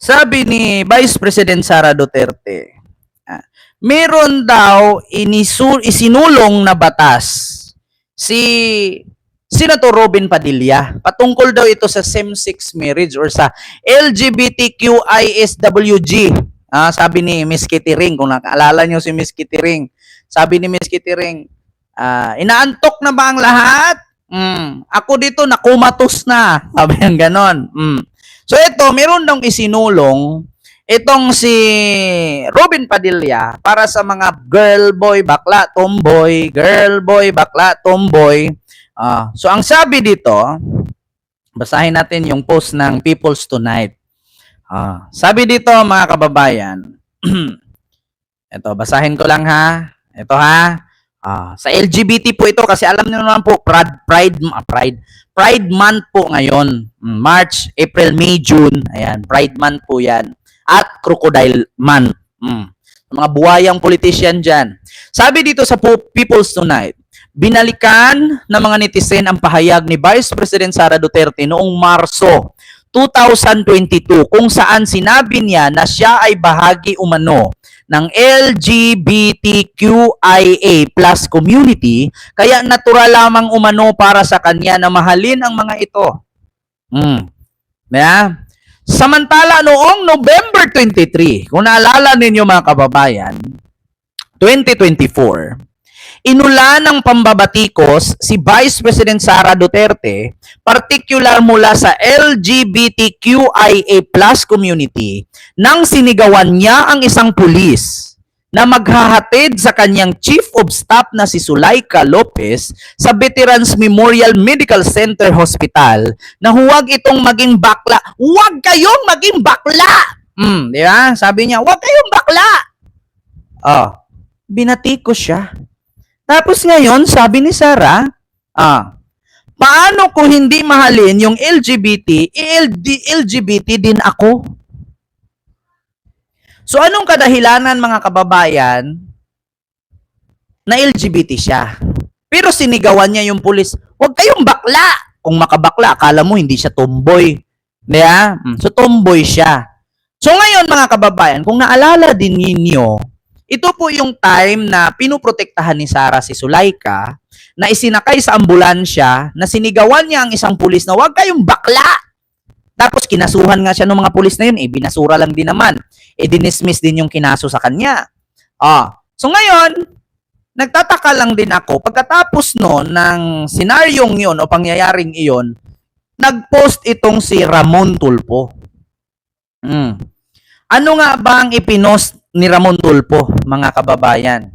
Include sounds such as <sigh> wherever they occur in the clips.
Sabi ni Vice President Sara Duterte, ah, meron daw inisu- isinulong na batas si Senator Robin Padilla. Patungkol daw ito sa same-sex marriage or sa LGBTQISWG. Ah, sabi ni Miss Kitty Ring, kung nakaalala niyo si Miss Kitty Ring, sabi ni Miss Kitty Ring, ah, inaantok na ba ang lahat? Mm, ako dito nakumatos na. <laughs> Sabi ng ganon. Mm. So ito, meron dong isinulong itong si Robin Padilla para sa mga girl boy, bakla, tomboy, girl boy, bakla, tomboy. Ah, so ang sabi dito, basahin natin yung post ng People's Tonight. Ah, sabi dito mga kababayan, <clears throat> ito basahin ko lang ha. Ito ha. Ah, sa LGBT po ito kasi alam niyo naman po Pride Pride Pride Pride Month po ngayon. Mm, March, April, May, June. Ayan, Pride Month po 'yan. At Crocodile Month. Mm. Mga buhayang politician diyan. Sabi dito sa People's Tonight, binalikan ng mga netizen ang pahayag ni Vice President Sara Duterte noong Marso 2022 kung saan sinabi niya na siya ay bahagi umano ng LGBTQIA plus community, kaya natural lamang umano para sa kanya na mahalin ang mga ito. Mm. Yeah? Samantala noong November 23, kung naalala ninyo mga kababayan, 2024, inulan ng pambabatikos si Vice President Sara Duterte, particular mula sa LGBTQIA plus community, nang sinigawan niya ang isang pulis na maghahatid sa kanyang Chief of Staff na si Sulaika Lopez sa Veterans Memorial Medical Center Hospital na huwag itong maging bakla. Huwag kayong maging bakla! Hmm, di ba? Sabi niya, huwag kayong bakla! Oh, binatiko siya. Tapos ngayon, sabi ni Sarah, ah, paano ko hindi mahalin yung LGBT, LGBT din ako? So anong kadahilanan mga kababayan na LGBT siya? Pero sinigawan niya yung pulis, huwag kayong bakla! Kung makabakla, akala mo hindi siya tomboy. Diba? So tomboy siya. So ngayon mga kababayan, kung naalala din ninyo, ito po yung time na pinoprotektahan ni Sarah si Sulaika na isinakay sa ambulansya na sinigawan niya ang isang pulis na huwag kayong bakla! Tapos kinasuhan nga siya ng mga pulis na yun, eh, lang din naman. Eh, dinismiss din yung kinaso sa kanya. Ah, so ngayon, nagtataka lang din ako, pagkatapos no ng senaryong yon o pangyayaring iyon, nag-post itong si Ramon Tulpo. Hmm. Ano nga ba ang ipinost ni Ramon Tulpo, mga kababayan?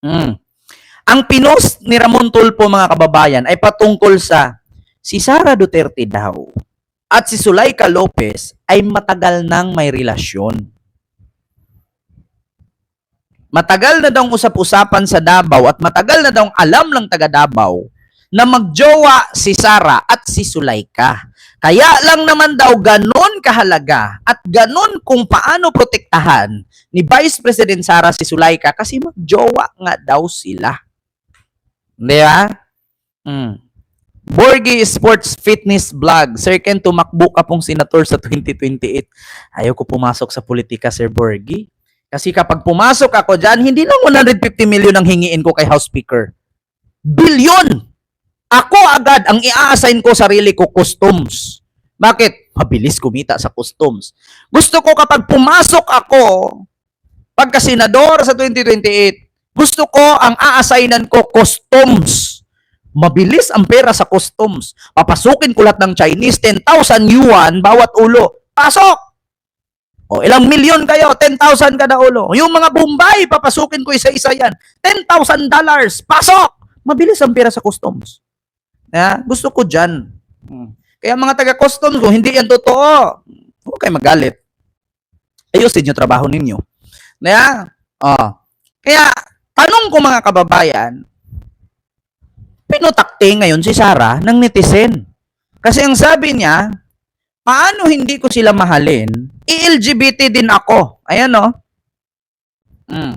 Hmm. <clears throat> Ang pinost ni Ramon Tulpo, mga kababayan, ay patungkol sa si Sara Duterte daw at si Sulaika Lopez ay matagal nang may relasyon. Matagal na daw usap-usapan sa Davao at matagal na daw alam ng taga Davao na magjowa si Sara at si Sulaika. Kaya lang naman daw ganon kahalaga at ganon kung paano protektahan ni Vice President Sara si Sulaika kasi magjowa nga daw sila. Di ba? Mm. Borgie Sports Fitness Vlog. Sir Ken, tumakbo ka pong senator sa 2028. Ayaw ko pumasok sa politika, Sir Borgie. Kasi kapag pumasok ako dyan, hindi lang 150 million ang hingiin ko kay House Speaker. Bilyon! Ako agad ang i-assign ko sarili ko customs. Bakit? Mabilis kumita sa customs. Gusto ko kapag pumasok ako, pagka senador sa 2028, gusto ko ang a-assignan ko customs. Mabilis ang pera sa customs. Papasukin ko lahat ng Chinese, 10,000 yuan bawat ulo. Pasok! O, ilang milyon kayo? 10,000 kada ulo. Yung mga Bombay, papasukin ko isa-isa yan. 10,000 dollars. Pasok! Mabilis ang pera sa customs. Ya, gusto ko dyan. Hmm. Kaya mga taga-customs, kung hindi yan totoo, huwag kayo magalit. Ayusin yung trabaho ninyo. Kaya, oh. Kaya, tanong ko mga kababayan, pinutakte ngayon si Sarah ng netizen. Kasi ang sabi niya, paano hindi ko sila mahalin? I-LGBT din ako. Ayan o. Mm.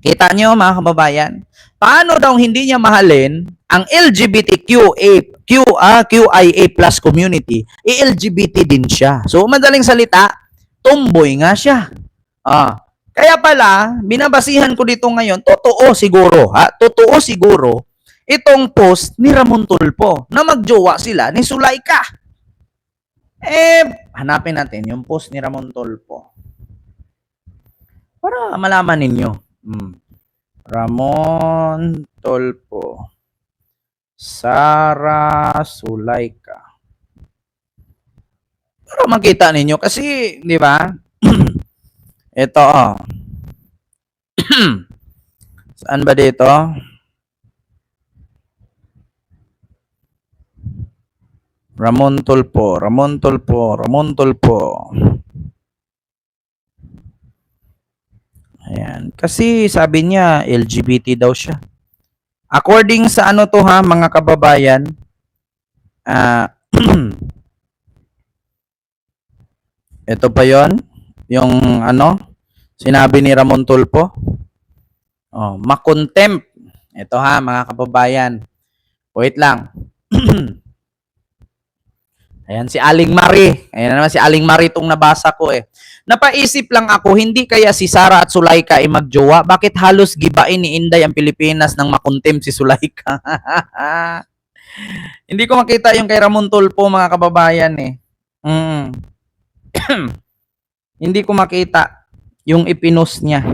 Kita niyo mga kababayan? Paano daw hindi niya mahalin ang LGBTQA Q, ah, QIA plus community, eh, LGBT din siya. So, madaling salita, tomboy nga siya. Ah, kaya pala, binabasihan ko dito ngayon, totoo siguro, ha? Totoo siguro, itong post ni Ramon Tulpo na magjowa sila ni Sulaika. Eh, hanapin natin yung post ni Ramon Tulpo. Para malaman ninyo. Hmm. Ramon Tulpo. Sara Sulaika. Para makita ninyo kasi, di ba? <clears throat> Ito, oh. <clears throat> Saan ba dito? Ramon Tulpo, Ramon Tulpo, Ramon Tulpo. Ayan. Kasi sabi niya, LGBT daw siya. According sa ano to ha, mga kababayan, ah, <clears throat> ito pa yon yung ano, sinabi ni Ramon Tulpo. Oh, makontempt. Ito ha, mga kababayan. Wait lang. <clears throat> Ayan, si Aling Marie. Ayan naman si Aling Marie itong nabasa ko eh. Napaisip lang ako, hindi kaya si Sara at Sulaika ay magjowa? Bakit halos gibain ni Inday ang Pilipinas nang makontempt si Sulaika? <laughs> hindi ko makita yung kay Ramon Tulpo, mga kababayan eh. Mm. <clears throat> hindi ko makita yung ipinos niya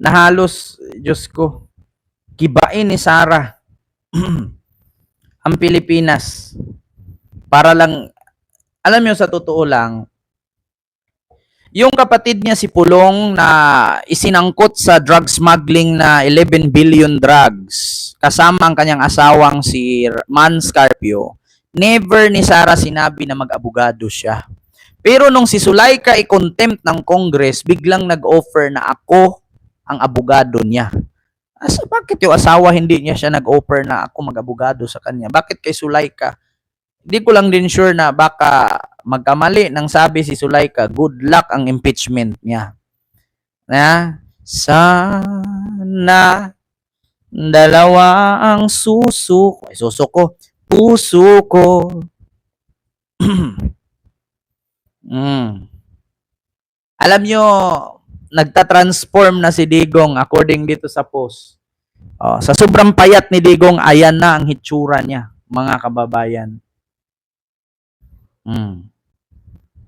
na halos, Diyos ko, gibain ni Sara <clears throat> ang Pilipinas para lang, alam niyo sa totoo lang, yung kapatid niya si Pulong na isinangkot sa drug smuggling na 11 billion drugs kasama ang kanyang asawang si Man Scarpio, never ni Sara sinabi na mag-abogado siya. Pero nung si Sulaika i-contempt ng Congress, biglang nag-offer na ako ang abogado niya. Asa, bakit yung asawa hindi niya siya nag-offer na ako mag-abogado sa kanya? Bakit kay Sulaika? Hindi ko lang din sure na baka magkamali nang sabi si Sulaika, good luck ang impeachment niya. Na, sana dalawa ang suso ko. Ay, suso ko. Puso ko. <clears throat> mm. Alam nyo, nagta-transform na si Digong according dito sa post. Oh, sa sobrang payat ni Digong, ayan na ang hitsura niya, mga kababayan. Mm.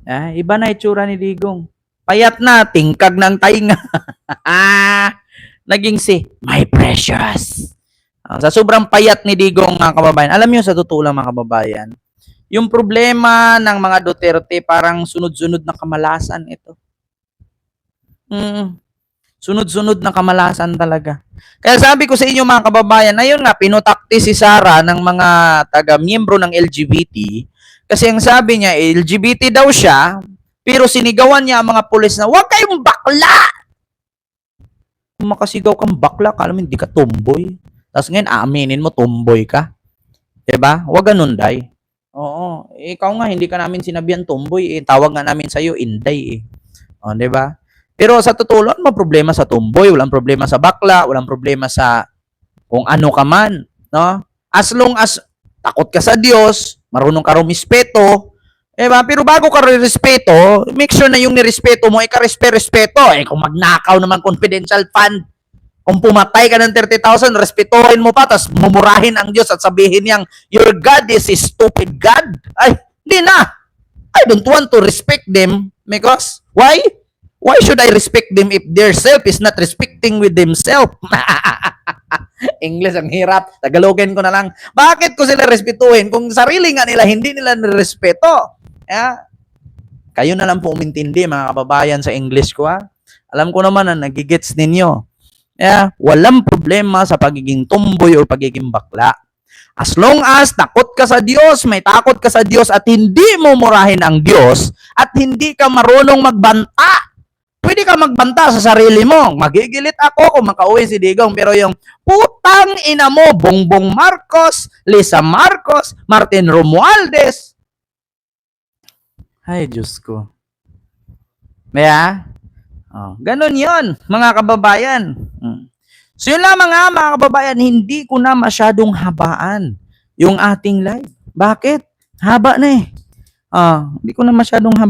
Ah, iba na itsura ni Digong. Payat na, tingkag ng tainga. <laughs> Naging si, my precious. Ah, sa sobrang payat ni Digong, mga kababayan, alam niyo sa totoo lang, mga kababayan, yung problema ng mga Duterte, parang sunod-sunod na kamalasan ito. Mm. Sunod-sunod na kamalasan talaga. Kaya sabi ko sa inyo mga kababayan, ayun nga, pinutakti si Sara ng mga taga-miyembro ng LGBT kasi ang sabi niya, LGBT daw siya, pero sinigawan niya ang mga pulis na, huwag kayong bakla! Kung makasigaw kang bakla, kala mo hindi ka tomboy. Tapos ngayon, aaminin mo, tomboy ka. Diba? Huwag ganun, day. Oo. Ikaw nga, hindi ka namin sinabihan tomboy. Eh. Tawag nga namin sa'yo, inday. Eh. O, diba? Pero sa totoo lang, problema sa tomboy, walang problema sa bakla, walang problema sa kung ano ka man, no? As long as takot ka sa Diyos, marunong ka rumispeto, eh ba? Pero bago ka respeto, make sure na yung nirespeto mo ay ka-respeto. Eh kung magnakaw naman confidential fund, kung pumatay ka ng 30,000, respetuhin mo pa, tapos mumurahin ang Diyos at sabihin niyang, your God is a stupid God. Ay, hindi na. I don't want to respect them because, why? Why should I respect them if their self is not respecting with themselves? <laughs> <laughs> English ang hirap. Tagalogin ko na lang. Bakit ko sila respetuhin kung sarili nga nila hindi nila nirespeto? Yeah. Kayo na lang po umintindi mga kababayan sa English ko ha. Alam ko naman na nagigets ninyo. Yeah, walang problema sa pagiging tomboy o pagiging bakla. As long as takot ka sa Diyos, may takot ka sa Diyos at hindi mo murahin ang Diyos at hindi ka marunong magbanta pwede ka magbanta sa sarili mo. Magigilit ako kung makauwi si Digong. Pero yung putang ina mo, Bongbong Marcos, Lisa Marcos, Martin Romualdez. Ay, Diyos ko. Kaya, oh, ganun yon mga kababayan. Hmm. So yun lamang nga mga kababayan, hindi ko na masyadong habaan yung ating live. Bakit? Haba na eh. Ah, hindi ko na masyadong haba.